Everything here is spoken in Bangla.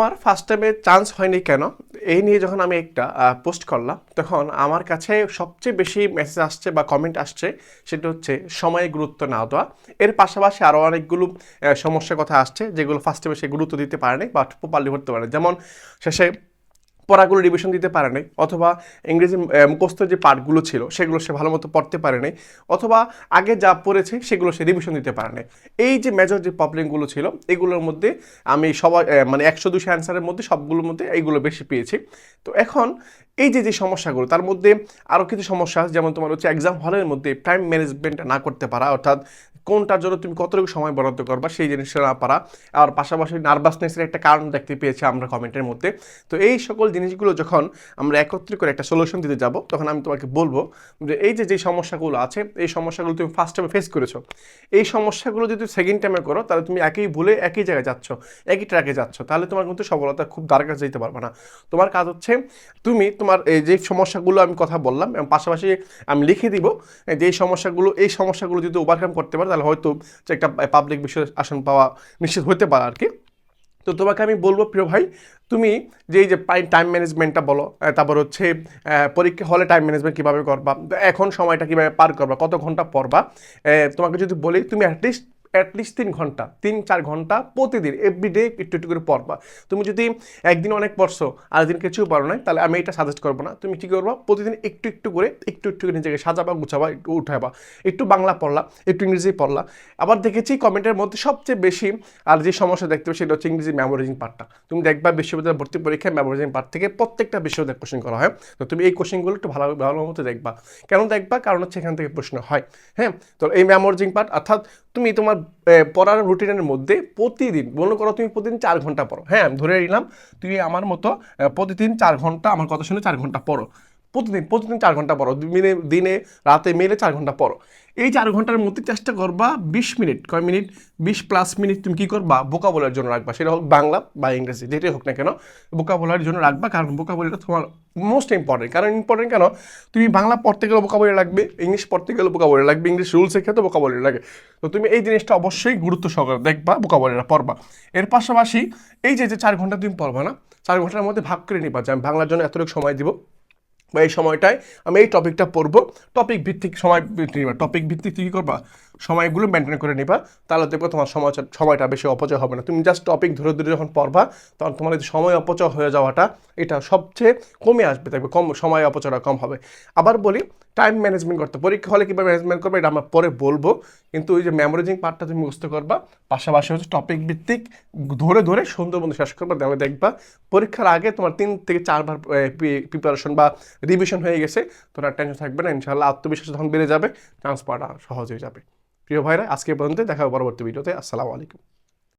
তোমার ফার্স্ট টাইমে চান্স হয়নি কেন? এই নিয়ে যখন আমি একটা পোস্ট করলাম, তখন আমার কাছে সবচেয়ে বেশি মেসেজ আসছে বা কমেন্ট আসছে সেটা হচ্ছে, সময়ে গুরুত্ব না দেওয়া। এর পাশাপাশি আরও অনেকগুলো সমস্যার কথা আসছে, যেগুলো ফার্স্ট টাইমে সে গুরুত্ব দিতে পারেনি বা প্রপারলি করতে পারে যেমন শেষে পড়াগুলো রিভিশন দিতে পারে নাই, অথবা ইংরেজি মুখস্থ যে পার্টগুলো ছিল, সেগুলো সে ভালো মতো পড়তে পারে নাই, অথবা আগে যা পড়েছে সেগুলো সে রিভিশন দিতে পারে নাই। এই যে মেজর যে প্রবলেমগুলো ছিল, এগুলোর মধ্যে আমি সবাই মানে একশো দুশো অ্যান্সারের মধ্যে সবগুলোর মধ্যে এইগুলো বেশি পেয়েছি। তো এখন এই যে যে সমস্যাগুলো, তার মধ্যে আরও কিছু সমস্যা যেমন তোমার হচ্ছে এক্সাম হলের মধ্যে টাইম ম্যানেজমেন্ট না করতে পারা, অর্থাৎ কোনটার জন্য তুমি কতটুকু সময় বরাদ্দ করবা সেই জিনিসটা না পারা। আর পাশাপাশি নার্ভাসনেসের একটা কারণ দেখতে পেয়েছি আমরা কমেন্টের মধ্যে। তো এই সকল জিনিসগুলো যখন আমরা একত্রিত করে একটা সলিউশন দিতে যাব, তখন আমি তোমাকে বলব যে এই যে যে সমস্যাগুলো আছে, এই সমস্যাগুলো তুমি ফার্স্ট টাইমে ফেস করেছ। এই সমস্যাগুলো যদি সেকেন্ড টাইমে করো, তাহলে তুমি একই ভুলে একই জায়গায় যাচ্ছ, একই ট্র্যাকে যাচ্ছ, তাহলে তোমার কিন্তু সফলতা খুব দ্বার কাছে যেতে পারবে না। তোমার কাজ হচ্ছে তুমি তোমার এই যে সমস্যাগুলো আমি কথা বললাম, এবং পাশাপাশি আমি লিখে দিব যে, এই সমস্যাগুলো এই সমস্যাগুলো যদি ওভারকাম করতে পারো তাহলে হয়তো একটা পাবলিক বিষয়ে আসন পাওয়া নিশ্চিত হতে পারে আর কি তো তোমাকে আমি বলব, প্রিয় ভাই, তুমি যে এই যে টাইম ম্যানেজমেন্টটা বলো তারপর হচ্ছে পরীক্ষা হলে টাইম ম্যানেজমেন্ট কীভাবে করবা, এখন সময়টা কীভাবে পার করবা, কত ঘণ্টা পড়বা তোমাকে যদি বলি, তুমি অ্যাটলিস্ট অ্যাটলিস্ট তিন ঘণ্টা, তিন, চার ঘণ্টা প্রতিদিন এভরিডে একটু একটু করে পড়বা। তুমি যদি একদিন অনেক পড়ছো আর দিন কিছু পারো না তাহলে আমি এটা সাজেস্ট করব না। তুমি কী করবা, প্রতিদিন একটু একটু করে, একটু একটু করে নিজেকে সাজাবা, গুছাবা, একটু উঠাবা। একটু বাংলা পড়লা, একটু ইংরেজি পড়লা। আবার দেখেছি কমেন্টের মধ্যে সবচেয়ে বেশি, আর যে সমস্যা দেখতে পাবে সেটা হচ্ছে ইংরেজি মেমোরাইজিং পার্টটা তুমি দেখবা বিশ্ববিদ্যালয় ভর্তি পরীক্ষায় মেমোরাইজিং পার্ট থেকে প্রত্যেকটা বিশ্ববিদ্যালয় কোশ্চেন করা হয়। তো তুমি এই কোশ্চেনগুলো একটু ভালো ভালো মতো দেখবা। কেন দেখবা? কারণ হচ্ছে এখান থেকে প্রশ্ন হয়। হ্যাঁ? তো এই মেমোরাইজিং পার্ট অর্থাৎ তুমি তোমার পড়ার রুটিনের মধ্যে প্রতিদিন, মনে করো তুমি প্রতিদিন চার ঘণ্টা পড়ো। হ্যাঁ আমি ধরে নিলাম, তুমি আমার মতো প্রতিদিন চার ঘণ্টা, আমার কথা শুনে চার ঘণ্টা পড়ো। প্রতিদিন প্রতিদিন চার ঘণ্টা পড়ো। দিনে দিনে, রাতে মেলে চার ঘণ্টা পড়ো। এই চার ঘণ্টার মধ্যে চেষ্টা করবা বিশ মিনিট, কয় মিনিট? বিশ প্লাস মিনিট তুমি কী করবা? বোকা বলার জন্য রাখবা। সেটা হোক বাংলা বা ইংরেজি, যেটাই হোক না কেন বোকা বলার জন্য রাখবা। কারণ বোকা বলিটা তোমার মোস্ট ইম্পর্টেন্ট কারণ ইম্পর্টেন্ট কেন? তুমি বাংলা পড়তে গেলে বোকা বলে লাগবে, ইংলিশ পড়তে গেলে বোকা বলে লাগবে, ইংলিশ রুলসের ক্ষেত্রে বোকা বলে লাগে। তো তুমি এই জিনিসটা অবশ্যই গুরুত্ব সহকারে দেখবা বোকা বলেরা পড়বা। এর পাশাপাশি এই যে যে চার ঘণ্টা তুমি পড়বা না, চার ঘণ্টার মধ্যে ভাগ করে নিবা যে আমি বাংলার জন্য এতটুকু সময় দিব। বা এই সময়টায় আমি এই টপিকটা পড়ব। টপিক ভিত্তিক সময় নিবা টপিক ভিত্তিক কী করবা? সময়গুলো মেনটেন করে নিবা। তাহলে দেখব তোমার সময় সময়টা বেশি অপচয় হবে না। তুমি জাস্ট টপিক ধরে ধরে যখন পড়বা, তখন তোমার এই সময় অপচয় হয়ে যাওয়াটা, এটা সবচেয়ে কমে আসবে। দেখবে কম সময় অপচয়টা কম হবে। আবার বলি টাইম ম্যানেজমেন্ট করতে। পরীক্ষা হলে কীভাবে ম্যানেজমেন্ট করবে, এটা আমরা পরে বলব। কিন্তু ওই যে মেমোরাইজিং পার্টটা তুমি মুখস্থ করবা, পাশাপাশি হচ্ছে টপিক ভিত্তিক ধরে ধরে সুন্দর মতো শেষ করবা। তাহলে দেখবা পরীক্ষার আগে তোমার তিন থেকে চারবার প্রিপারেশন বা রিভিশন হয়ে গেছে, তোমার টেনশন থাকবে না ইনশাল্লাহ আত্মবিশ্বাস যখন বেড়ে যাবে চান্স পাওয়াটা সহজ হয়ে যাবে। প্রিয় ভাইরা, আজকে পর্যন্ত দেখা হবে পরবর্তী ভিডিওতে আসসালামু আলাইকুম।